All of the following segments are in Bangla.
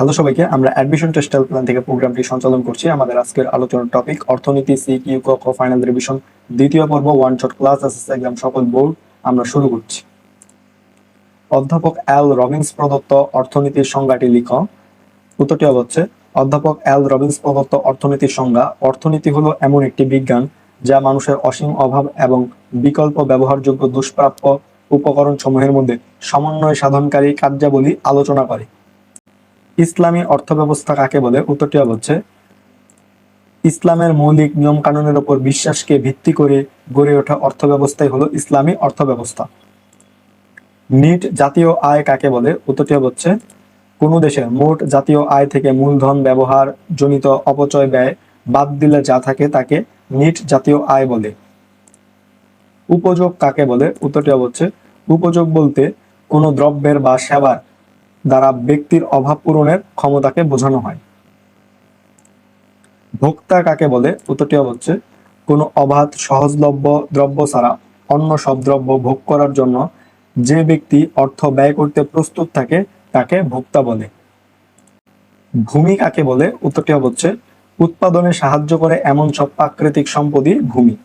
হ্যালো সবাইকে, আমরা অ্যাডমিশন টেস্টাল প্ল্যান থেকে প্রোগ্রামটি সঞ্চালন করছি। আমাদের আজকের আলোচনার টপিক অর্থনীতি সি কিউ ক ফাইনাল রিভিশন দ্বিতীয় পর্ব one shot class SS exam সকল বোর্ড আমরা শুরু করছি। অধ্যাপক এল রবিন্স প্রদত্ত অর্থনীতির সংজ্ঞাটি লিখ। উত্তরটি হচ্ছে, অধ্যাপক এল রবিন্স প্রদত্ত অর্থনীতির সংজ্ঞা, অর্থনীতি হলো এমন একটি বিজ্ঞান যা মানুষের অসীম অভাব এবং বিকল্প ব্যবহারযোগ্য দুষ্প্রাপ্য উপকরণ সমূহের মধ্যে সমন্বয় সাধনকারী কার্যাবলী আলোচনা করে। ইসলামী অর্থব্যবস্থা কাকে বলে? উত্তরটি হচ্ছে, ইসলামের মৌলিক নিয়ম কানুনের উপর বিশ্বাসকে ভিত্তি করে গড়ে ওঠা অর্থব্যবস্থাই হলো ইসলামী অর্থব্যবস্থা। নিট জাতীয় আয় কাকে বলে? উত্তরটি হচ্ছে, কোনো দেশের মোট জাতীয় আয় থেকে মূলধন ব্যবহার, জনিত অপচয় ব্যয় বাদ দিলে যা থাকে তাকে নিট জাতীয় আয় বলে। উপযোগ কাকে বলে? উত্তরটি হচ্ছে, উপযোগ বলতে কোনো দ্রব্যের বা সেবার দ্বারা ব্যক্তির অভাব পূরণের ক্ষমতাকে বোঝানো হয়। ভোক্তা কাকে বলে? উত্তরটি হচ্ছে, কোনো অবাধ, সহজলভ্য দ্রব্য ছাড়া অন্য সব দ্রব্য ভোগ করার জন্য যে ব্যক্তি অর্থ ব্যয় করতে প্রস্তুত থাকে, তাকে ভোক্তা বলে। ভূমি কাকে বলে? উত্তরটি হচ্ছে, উৎপাদনে সাহায্য করে এমন সব প্রাকৃতিক সম্পদই ভূমি।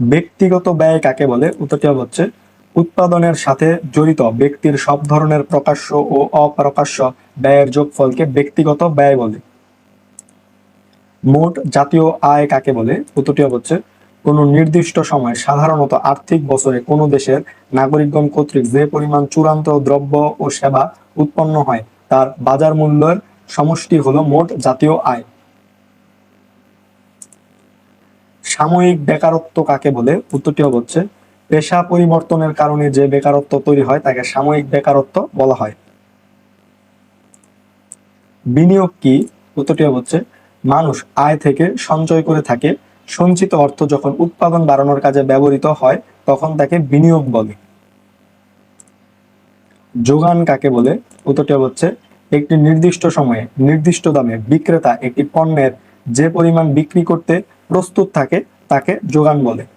ব্যক্তিগত ব্যয় কাকে বলে? উত্তরটি হচ্ছে উৎপাদনের সাথে জড়িত ব্যক্তির সব ধরনের প্রকাশ্য ও অপ্রকাশ্য ব্যয়ের যোগফলকে ব্যক্তিগত ব্যয় বলে। মোট জাতীয় আয় কাকে বলে? উত্তরটি হচ্ছে, কোনো নির্দিষ্ট সময় সাধারণত আর্থিক বছরে কোনো দেশের নাগরিকগণ কর্তৃক যে পরিমাণ চূড়ান্ত দ্রব্য ও সেবা উৎপন্ন হয়, তার বাজার মূল্যের সমষ্টি হলো মোট জাতীয় আয়। সাময়িক বেকারত্ব কাকে বলে? উত্তরটি হচ্ছে পেশা পরিবর্তনের কারণে যে বেকারত্ব তৈরি হয়, তাকে সাময়িক বেকারত্ব বলা হয়। বিনিয়োগ কি? উত্তরটি হচ্ছে, মানুষ আয় থেকে সঞ্চয় করে থাকে। সঞ্চিত অর্থ যখন উৎপাদন বাড়ানোর কাজে ব্যবহৃত হয়, তখন তাকে বিনিয়োগ বলে। যোগান কাকে বলে? উত্তরটি হচ্ছে, একটি নির্দিষ্ট সময়ে, নির্দিষ্ট দামে বিক্রেতা একটি পণ্যের যে পরিমাণ বিক্রি করতে প্রস্তুত থাকে, তাকে যোগান বলে।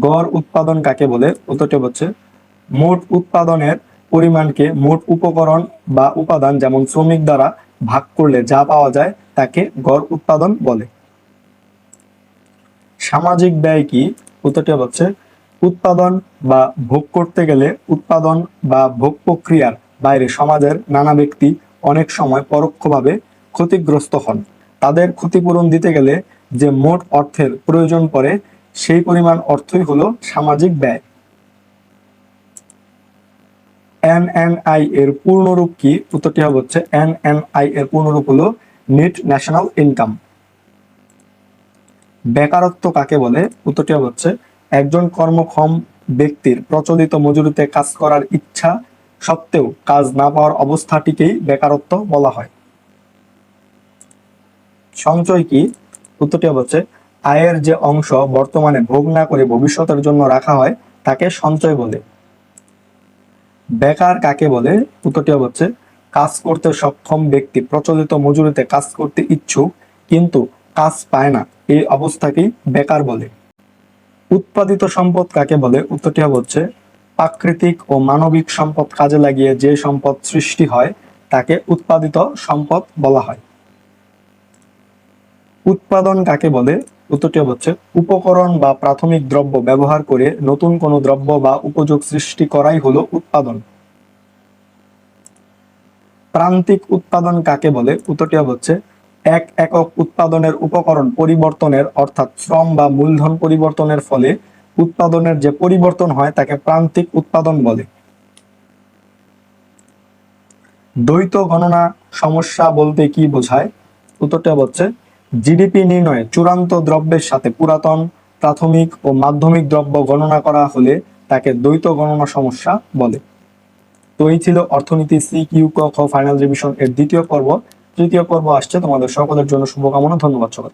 গড় উৎপাদন কাকে বলে? উত্তরটি হচ্ছে, মোট উৎপাদনের পরিমাণকে মোট উপকরণ বা উপাদান যেমন শ্রমিক দ্বারা ভাগ করলে যা পাওয়া যায় তাকে গড় উৎপাদন বলে। সামাজিক ব্যয় কি? উত্তরটি হচ্ছে, উৎপাদন বা ভোগ করতে গেলে উৎপাদন বা ভোগ প্রক্রিয়ার বাইরে সমাজের নানা ব্যক্তি অনেক সময় পরোক্ষভাবে ক্ষতিগ্রস্ত হন। তাদের ক্ষতিপূরণ দিতে গেলে যে মোট অর্থের প্রয়োজন পড়ে সেই পরিমাণ অর্থই হলো সামাজিক ব্যয়। এনএনআই এর পূর্ণরূপ কি? উত্তরটি হচ্ছে এনএনআই এর পূর্ণরূপ হলো নেট ন্যাশনাল ইনকাম। বেকারত্ব কাকে বলে? উত্তরটি হচ্ছে একজন কর্মক্ষম ব্যক্তির প্রচলিত মজুরিতে কাজ করার ইচ্ছা সত্ত্বেও কাজ না পাওয়ার অবস্থাটিকেই বেকারত্ব বলা হয়। সঞ্চয় কি? উত্তরটি হচ্ছে আয়ের যে অংশ বর্তমানে ভোগ না করে ভবিষ্যতের জন্য রাখা হয়, তাকে সঞ্চয় বলে। বেকার কাকে বলে? উত্তরটি হচ্ছে, কাজ করতে সক্ষম ব্যক্তি প্রচলিত মজুরিতে কাজ করতে ইচ্ছুক, কিন্তু কাজ পায় না। এই অবস্থাকেই বেকার বলে। উৎপাদিত সম্পদ কাকে বলে? উত্তরটি হচ্ছে, প্রাকৃতিক ও মানবিক সম্পদ কাজে লাগিয়ে যে সম্পদ সৃষ্টি হয়, তাকে উৎপাদিত সম্পদ বলা হয়। উৎপাদন কাকে বলে? উত্তরটি হচ্ছে, উপকরণ বা প্রাথমিক দ্রব্য ব্যবহার করে নতুন কোনো দ্রব্য বা উপযোগ সৃষ্টি করাই হলো উৎপাদন। প্রান্তিক উৎপাদন কাকে বলে? উত্তরটি হচ্ছে, এক একক উৎপাদনের উপকরণ পরিবর্তনের, অর্থাৎ শ্রম বা মূলধন পরিবর্তনের ফলে উৎপাদনের যে পরিবর্তন হয় তাকে প্রান্তিক উৎপাদন বলে। দ্বৈত গণনা সমস্যা বলতে কি বোঝায়? উত্তরটা হচ্ছে জিডিপি নির্ণয়ে চূড়ান্ত দ্রব্যের সাথে পুরাতন, প্রাথমিক ও মাধ্যমিক দ্রব্য গণনা করা হলে তাকে দ্বৈত গণনা সমস্যা বলে। তো এই ছিল অর্থনীতি সি, কিউ, ক ফাইনাল রিভিশন এর দ্বিতীয় পর্ব। তৃতীয় পর্ব আসছে। তোমাদের সকলের জন্য শুভকামনা। ধন্যবাদ সবাই